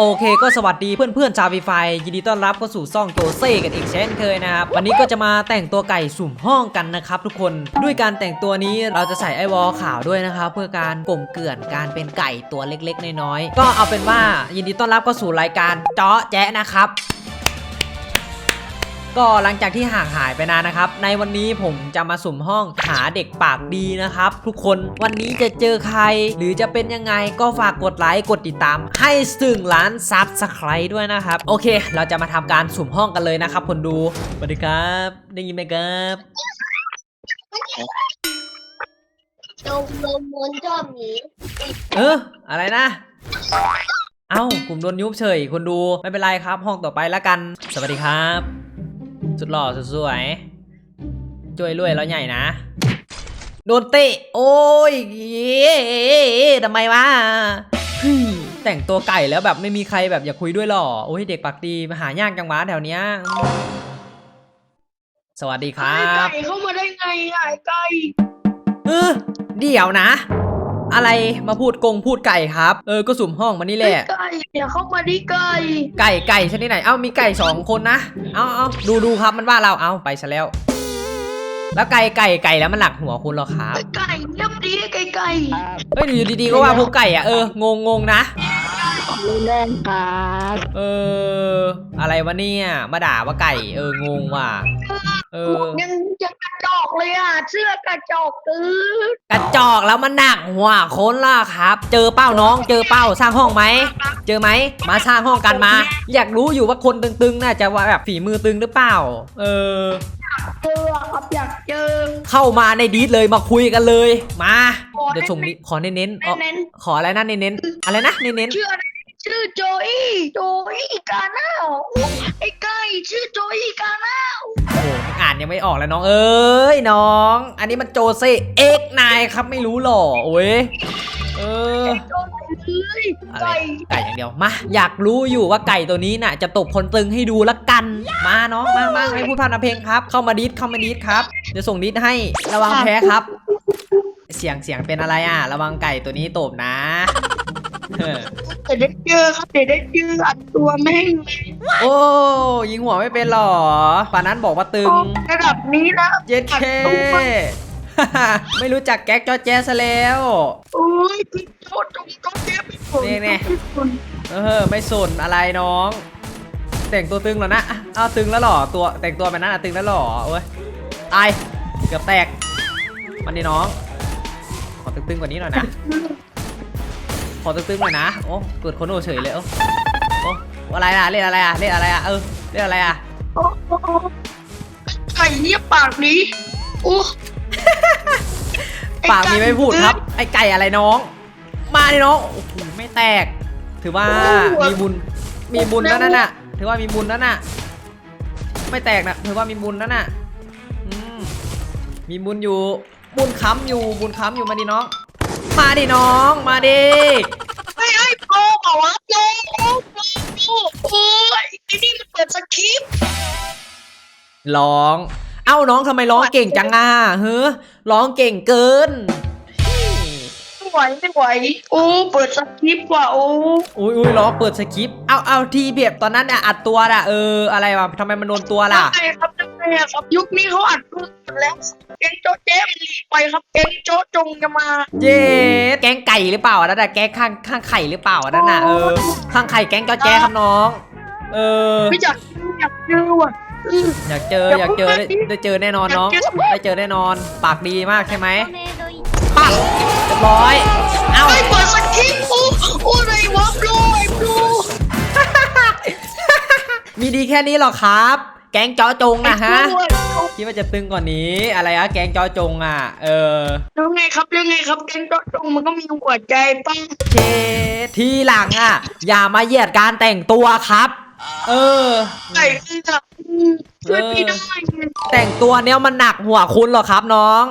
โอเคก็สวัสดีเพื่อนๆชาววีไฟยินดีต้อนรับเข้าสู่ซ่องโจเซ่กันอีกเช่นเคยนะครับ วันนี้ก็จะมาแต่งตัวไก่สุ่มห้องกันนะครับทุกคนด้วยการแต่งตัวนี้เราจะใส่ไอวอลขาวด้วยนะครับเพื่อการกลมเกลื่อนการเป็นไก่ตัวเล็กๆ น้อยๆก็เอาเป็นว่ายินดีต้อนรับเข้าสู่รายการเจาะแจ๊ะนะครับ ก็หลังจากที่ห่างหายไปนานนะครับ ในวันนี้ผมจะมาสุ่มห้องหาเด็กปากดีนะครับ ทุกคนวันนี้จะเจอใคร หรือจะเป็นยังไงก็ฝากกดไลค์กดติดตาม ให้สึ่งล้านซับสไครต์ด้วยนะครับ โอเค เราจะมาทำการสุ่มห้องกันเลยนะครับ คนดูสวัสดีครับ ได้ยินไหมครับลมลมมนชอบหนีเอออะไรนะเอ้ากลุ่มโดนยุบเฉยคนดูไม่เป็นไรครับ ห้องต่อไปแล้วกัน สวัสดีครับ สุดหล่อสุดสวยช่วยรวยแล้วใหญ่นะ โดนเตะ โอ้ยเย้ทำไมวะเฮ้ยแต่งตัวไก่แล้วแบบไม่มีใครแบบอยากคุยด้วยหรอ โอ้ยเด็กปากดีมาหายากจังวะแถวเนี้ย สวัสดีครัไอ้บไก่เข้ามาได้ไงอะไอ้ไก่เออเดี๋ยวนะ อะไรมาพูดกงพูดไก่ครับ เออก็สุ่มห้องมานี่แหไอ้ละ ไก่อย่าเข้ามาดิไก่ไก่ไก่ชนิดไหน เอ้ามีไก่สองคนนะ เอาเอาดูดูครับมันว่าเราเอาไปซะแล้ว แล้วไก่ไก่ไก่แล้วมันหลักหัวคุณเหรอครับไอ้ไก่เงียบดิไก่ไก่เฮ้ยอยู่ดีๆก็ว่าพวกไก่อะเอองงงงนะไม่แน่ครับเออ อะไรวะเนี่ยมาด่าว่าไก่ เอองงว่ะ เออยังยังกระจอกเลยอะ เสื้อกระจอกตื้อกระจอกแล้วมันหนักหัวคนล่ะครับ เจอเป้าน้อง เจอเป้าสร้างห้องไหม เจอไหม มาสร้างห้องกันมา อยากรู้อยู่ว่าคนตึงๆ น่าจะว่าแบบฝีมือตึงหรือเปล่า เออเจอครับอยากเจอ เข้ามาในดีดเลยมาคุยกันเลย มา เดี๋ยวส่งนี้ขอเน้นๆอ๋อเน้นขออะไรนะเน้นๆอะไรนะเน้นๆชื่ออะไรชื่อ โจอี้โจอี้กาหน้าไอ้ไก่ชื่อโจอี้กาหน้าๆโอ้โหอ่านยังไม่ออกแล้วน้องเอ้ยน้อง อันนี้มันโจเซเอ็กนายครับไม่รู้หรอโอ้ยเออโจไหนเลยอะไรไก่ไก่อย่างเดียวมาอยากรู้อยู่ว่าไก่ตัวนี้น่ะ จะตบคนตึงให้ดูละกัน มาน้องมามาไม่พูดพานำเพลงครับ เข้ามาดีดเข้ามาดีดครับเดี๋ยวส่งดีดให้ระวังแพ้ครับ เสียงเสียงเป็นอะไรอะ ระวังไก่ตัวนี้ตบนะ เออเดี๋ยวได้เจอครับเดี๋ยวได้เจออัดตัวแม่งเลยโอ้ยิงหัวไม่เป็นหรอป่านนั้นบอกว่าตึง ระดับนี้นะเจ็ดเคไม่รู้จักแก๊กจอแจซะแล้ว โอ้ยพี่โจจงก็เจ็บไปหมดนี่ๆเออไม่สนอะไรน้อง แต่งตัวตึงแล้วนะอะอ้าวตึงแล้วเหรอตัวแต่งตัวแบบนั้นอะตึงแล้วเหรอเว้ยตายเกือบแตกมันนี่น้องขอตึงๆกว่านี้หน่อยนะข อตึงๆหน่อยนะ โอ้เกิดคนโอเฉยเลยโอ้โอ้อะไรอะเล่นอะไรอะเล่นอะไรอะเออเล่นอะไรอะโอ้โหไก่เงียบปากนี้โอ้ปากมีไม่พูดครับ ไอ้ไก่อะไรน้อง มาดิน้องโอ้โหไม่แตก ถือว่ามีบุญมีบุญแล้วนั่นน่ะ ถือว่ามีบุญแล้วน่ะ ไม่แตกนะถือว่ามีบุญแล้วน่ะอืมมีบุญอยู่บุญค้ำอยู่บุญค้ำอยู่มาดิน้อง มาดิน้อง มาดิไอ้ไอ้โปรบอกว่าโปรโปรโปรโอ้ยไอ้นี่มันเปิดสคริปต์ร้อง เอ้าน้องทำไมร้องเก่งจังอะเฮ้อร้องเก่งเกิน ไม่ไหวไม่ไหวโอ้เปิดสคริปต์ว่ะโอ้อุ้ยอุ้ยร้องเปิดสคริปต์ เอาเอาทีเบียบตอนนั้นน่ะอัดตัวน่ะเอออะไรวะทำไมมันโดนตัวล่ะ ได้ครับได้ ครับ ยุคนี้เขาอัดรูปกันแล้วเอ็งโจเจมหลีกไปครับเอ็งโจจงจะมา เย้แก๊งไก่หรือเปล่าอันนั่นน่ะแก๊งข้างข้างไข่หรือเปล่าอันนั่นน่ะเออข้างไข่แก๊งจอแจครับน้อง เออ ไม่อยากอยากเจอว่ะอืออยากเจออยากเจอได้ได้เจอแน่นอนน้องอยากเจอ ได้เจอแน่นอน ปากดีมากใช่ไหมปังเรียบร้อย เอ้า ไอ้เปิดสคริปต์โอ้โอ้ไรวะโปรไอ้โปรมีดีแค่นี้เหรอครับแก๊งจอจงนะฮะไอ้โปรคิดว่าจะตึงกว่านี้อะไรอะแก๊งจอจงอะ เออแล้วไงครับแล้วไงครับแกงโจจงมันก็มีหัวใจป้าเชทีหลังอะ อย่ามาเหยียดการแต่งตัวครับ เออไก่คือแบบอืมช่วยพี่ได้ไงแต่งตัวเนี้ยมันหนักหัวคุณเหรอครับน้อง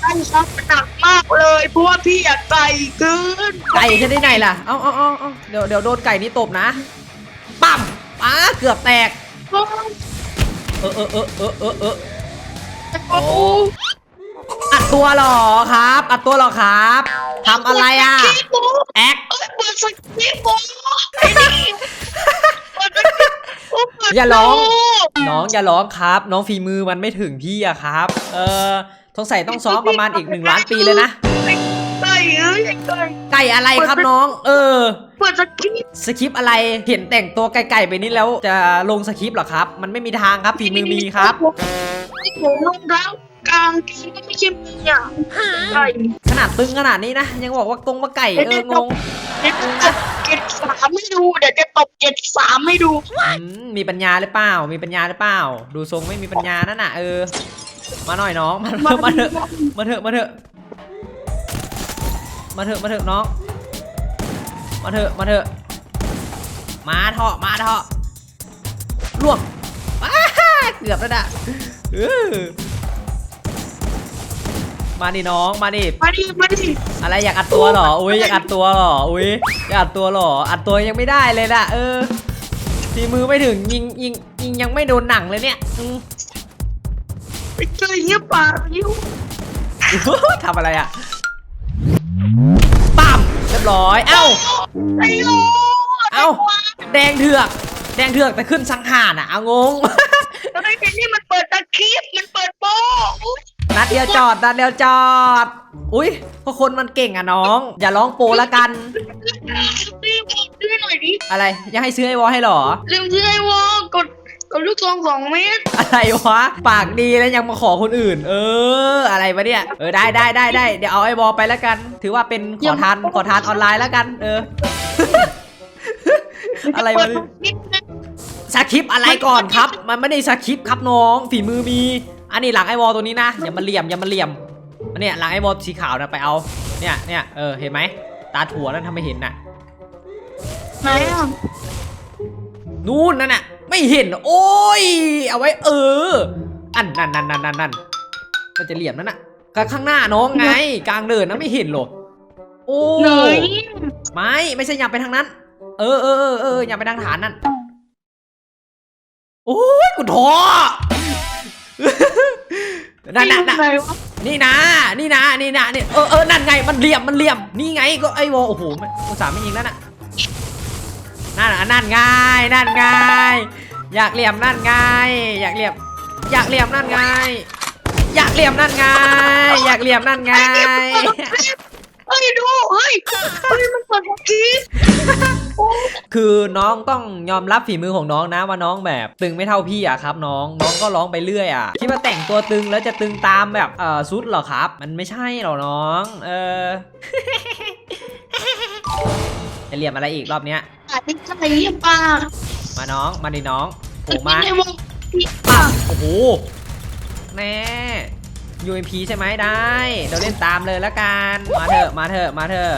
ใช่ครับหนักมากเลยเพราะว่าพี่อยากไก่เกินไก่ชนิดไหนล่ะเอาเอาเอาเอาเดี๋ยวเดี๋ยวโดนไก่นี้ตบนะปั๊มป้าเกือบแตกโอ้ เออเออเออเออเออเออัดตัวหรอครับ อัดตัวหรอครับทำอะไรอะ แอค เปิดสกิปโบไอ้นี่อย่าร้อง น้องอย่าร้องครับ น้องฝีมือมันไม่ถึงพี่อะครับ เออสงสัยต้องซ้อมประมาณอีกหนึ่งล้านปีเลยนะ เอ้ยไอ้ไก่ไก่อะไรครับน้อง เออ เปิดสคริปต์สคริปต์อะไรเห็นแต่งตัวไก่ๆไปนี่แล้วจะลงสคริปต์เหรอครับ มันไม่มีทางครับฝีมือมีครับ ผมรองเท้ากลางเกงก็ไม่ใช่มีอะไก่ขนาดตึงขนาดนี้นะ ยังบอกว่ากงว่าไก่เอองงเดี๋ยวจะเจ็ดสามให้ดูเดี๋ยวจะตบเจ็ดสามให้ดูอืมมีปัญญาหรือเปล่า มีปัญญาหรือเปล่า ดูทรงไม่มีปัญญานั่นน่ะเออ มาหน่อยน้อง มาเถอะมาเถอะมาเถอะมาเถอะ มาเถอะมาเถอะน้อง มาเถอะมาเถอะ มาเถอะมาเถอะล่วงอ้าเกือบแล้วนะเออมาดิน้องมาดิมาดิมาดิอะไรอยากอัดตัวเหรออุ้ยอยากอัดตัวเหรออุ้ยอยากอัดตัวเหรออัดตัวยังไม่ได้เลยนะเออทีมือไม่ถึงยิงยิงยิงยังไม่โดนหนังเลยเนี่ยอืมไปเจอเหี้ยป่ายิ้วทำอะไรอะปั๊มเรียบร้อย เอ้าไอ้โลเอ้า แดงเถือก แดงเถือกแต่ขึ้นสังหารอะเอางงแล้วไอ้นี่มันเปิดตะคริปต์มันเปิดโป้นัดเดียวจอด นัดเดียวจอด อุ้ยเพราะคนมันเก่งอะน้อง อย่าร้องโปรละกันรีบซื้อหน่อยดิอะไร ยังให้ซื้อไอวอลให้เหรอ ลืมซื้อไอ้วอกด กดลูกซองสองเมตร อะไรวะ ปากดีแล้วยังมาขอคนอื่น เออ อะไรวะเนี่ย เออได้ได้ได้ได้เดี๋ยวเอาไอ้บอลไปแล้วกัน ถือว่าเป็นขอทานขอทานออนไลน์แล้วกัน เออ อะไรเปิวะดเนี่ยนิดนึงสคริปต์อะไรก่อนครับ มันไม่ได้สคริปต์ครับน้อง ฝีมือมี อันนี้หลังไอ้บอลตัวนี้นะอย่ามาเหลี่ยมอย่ามาเหลี่ยมอันเนี่ยหลังไอ้บอลสีขาวนะไปเอา เนี่ยเนี่ยเออเห็นไหมตาถั่วนั่นทำไมเห็นน่ะไหนอะนู่นนั่นน่ะ ไม่เห็น โอ้ย เอาไว้เออ อันนั่นนั่นนั่นนั่นนั่นมันจะเหลี่ยมนั่นน่ะก็ข้างหน้าน้องไง กลางเดินนะไม่เห็นหรอโอ้ไหนไม่ไม่ใช่อย่าไปทางนั้น เออเออเออเอออย่าไปทางฐานนั่นโอ้ยกูท้อนั่นน่ะน่ะไหนวะนี่นะ นี่นะนี่นะนี่เออเออนั่นไงมันเหลี่ยมมันเหลี่ยมนี่ไงก็ไอ้วอโอ้โหมันอุตส่าไม่ยิงแล้วน่ะ นั่นน่ะนั่นไงนั่นไงอยากเหลี่ยมนั่นไงอยากเหลี่ยม อยากเหลี่ยมนั่นไงอยากเหลี่ยมนั่นไงอยากเหลี่ยมนั่นไงเฮ้ยดูเฮ้ยเฮ้ยมันเปิดตะคริปต์โอ้คือน้องต้องยอมรับฝีมือของน้องนะว่าน้องแบบตึงไม่เท่าพี่อะครับ น้องน้องก็ร้องไปเรื่อยอะคิดว่าแต่งตัวตึงแล้วจะตึงตามแบบเอ่อซุดเหรอครับ มันไม่ใช่หรอกน้อง เออจะเหลี่ยมอะไรอีกรอบเนี้ย อาจจะใส่เหี้ยป่ามาน้องมาดิน้องโผล่มาไอ้วงปั๊บโอ้โหแน่ UMP ใช่ไหมได้เดี๋ยวเล่นตามเลยละกันมาเถอะมาเถอะมาเถอะ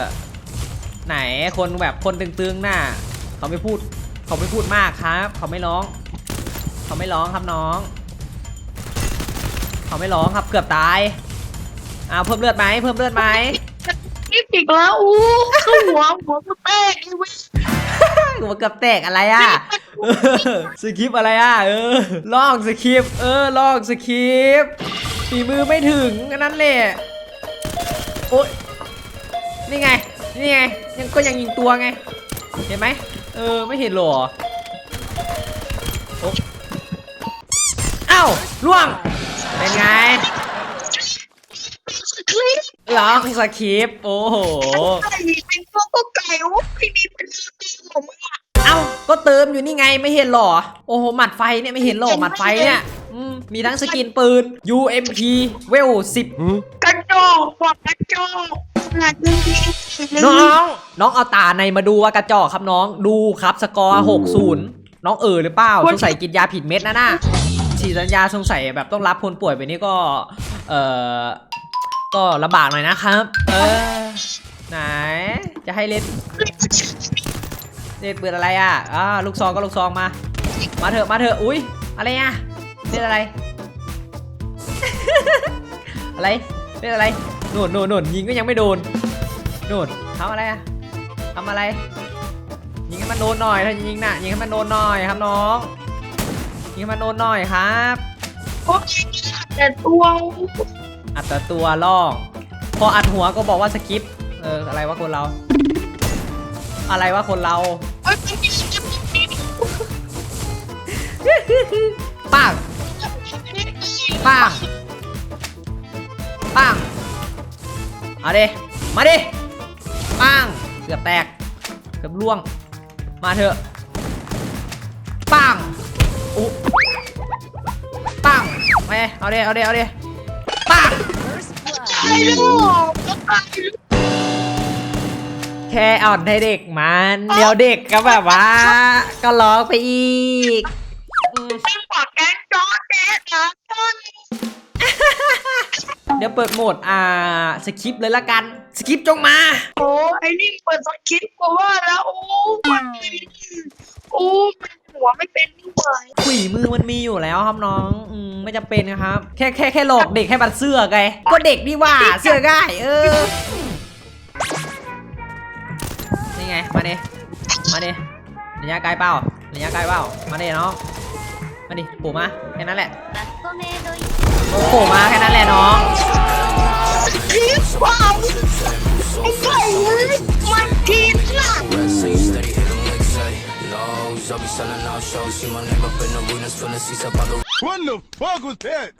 ไหนคนแบบคนตึงๆน่ะเขาไม่พูดเขาไม่พูดมากครับ เขาไม่ร้อง เขาไม่ร้องครับน้อง เขาไม่ร้องครับเกือบตายอ้าวเพิ่มเลือดไหมเพิ่มเลือดไหมคลิปอีกแล้วอู้เข้าหัวหัวก็แตกไอ้เว้ย หัวเกือบแตกอะไรอะเออสคริปต์อะไรอะเออลอกสคริปต์เออลอกสคริปต์ฝีมือไม่ถึงอันนั้นแหละโอ๊ยนี่ไงนี่ไงยังก็ยังยิงตัวไง เห็นไหมเออไม่เห็นหรอโอ๊ะเอ้าล่วงเป็นไงคลิปลอกสคริปต์โอ้โหไก่เป็นพวกก็ไก่โอ้ไม่มีเป็นเรื่อง ของมึงอะเอ้าก็เติมอยู่นี่ไงไม่เห็นหรอ โอ้โหหมัดไฟเนี่ยไม่เห็นหรอหมัดไฟเนี่ยอืมมีทั้งสกินปืน UMP เวล10กระจอกกว่ากระจอกขนาดนึงที่น้อง น้องเอาตาในมาดูว่ากระจอกครับน้องดูครับสกอร์60น้องเออหรือเปล่าสงสัยกินยาผิดเม็ดนะน่ะฉีดสัญญาสงสัยแบบต้องรับคนป่วยไปนี่ก็ เออก็ลำบากหน่อยนะครับ เออ ไหน จะให้เล่น เล่นปืนอะไรอะอ่าลูกซองก็ลูกซองมา มาเถอะมาเถอะอุ้ยอะไรอะเล่นอะไร อะไรเล่นอะไรโน่นโน่นโน่นยิงก็ยังไม่โดนโน่นทำอะไรอะทำอะไร ยิงให้มันโดนหน่อยถ้ายิงน่ะยิงให้มันโดนหน่อยครับน้อง ยิงให้มันโดนหน่อยครับโอ้ยแต่ตัวอัดแต่ตัวล่อง พออัดหัวก็บอกว่าสกิป เอออะไรวะคนเรา อะไรวะคนเราปังปังปังเอาดิมาดิปังเกือบแตกเกือบล่วง มาเถอะปังอุ๊ปังไปเอาดิเอาดิเอาดิปังตายแล้วก็ตายแล้ว แค่อ่อนให้เด็กมัน เดี๋ยวเด็กก็แบบว่า ก็ร้องไปอีกอืมแม่งปากแกงจอแจ๊ดนะท่านเดี๋ยวเปิดโหมดอ่าสคริปต์เลยละกัน สคริปต์จงมา โอ้ไอ้นี่เปิดสคริปต์กูว่าแล้วโอ้มันโอ้มันหัวไม่เป็นนี่หว่าขุยมือมันมีอยู่แล้วครับน้องอืมไม่จำเป็นนะครับ แค่แค่แค่หลอกเด็กให้มันเสื้อไงก็เด็กนี่ว่าเสื้อง่ายเออนี่ ง มาดิ มาดิระยะไกลเปล่าระยะไกลเปล่ามาดิน้อง มาดิปู่มาแค่นั้นแหละ โอ้โหมาแค่นั้นแหละน้อง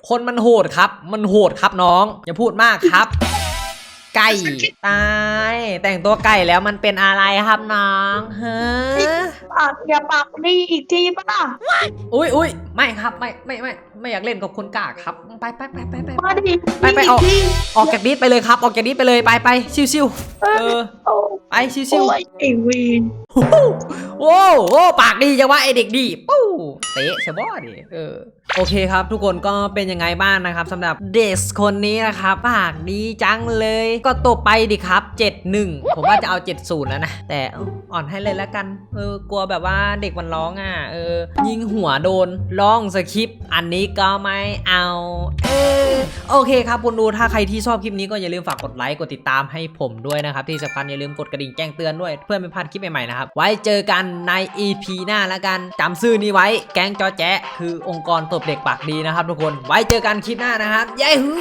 คนมันโหดครับ มันโหดครับน้อง อย่าพูดมากครับ ไก่ตายแต่งตัวไก่แล้วมันเป็นอะไรครับน้องเฮ้อปากอย่าปากดีอีกทีป่ะล่ะอุ้ยอุ้ยไม่ครับไม่ไม่ไม่ไม่อยากเล่นกับคนกากครับไปไปไปไปไปมาดิไปไปออกทีออกจากดิสไปเลยครับ ออกจากดิสไปเลยไปไปชิวชิวๆเออโอ้ไปชิวชิโอ้วยไอ้วีนโว้วโว้วปากดีจังวะไอเด็กดีปู้เตะชะบอดิเออโอเคครับ ทุกคนก็เป็นยังไงบ้างนะครับสำหรับเดสคนนี้นะครับปากดีจังเลยก็็ตบไปดิครับ 71 ผมว่าจะเอา 70 แล้วนะ แต่อ่อนให้เลยแล้วกัน เออกลัวแบบว่าเด็กมันร้องอะ เออ ยิงหัวโดน ร้องสคริปต์อันนี้ก็ไม่เอา เออโอเคครับคุณดูถ้าใครที่ชอบคลิปนี้ก็อย่าลืมฝากกดไลค์ กดติดตามให้ผมด้วยนะครับ ที่สำคัญอย่าลืมกดกระดิ่งแจ้งเตือนด้วย เพื่อไม่พลาดคลิปใหม่ๆนะครับ ไว้เจอกันใน EP หน้าแล้วกันจำซื่อนี้ไว้ แก๊งจอแจ๊คือองค์กรตบเด็กปากดีนะครับทุกคน ไว้เจอกันคลิปหน้านะครับย้ฮู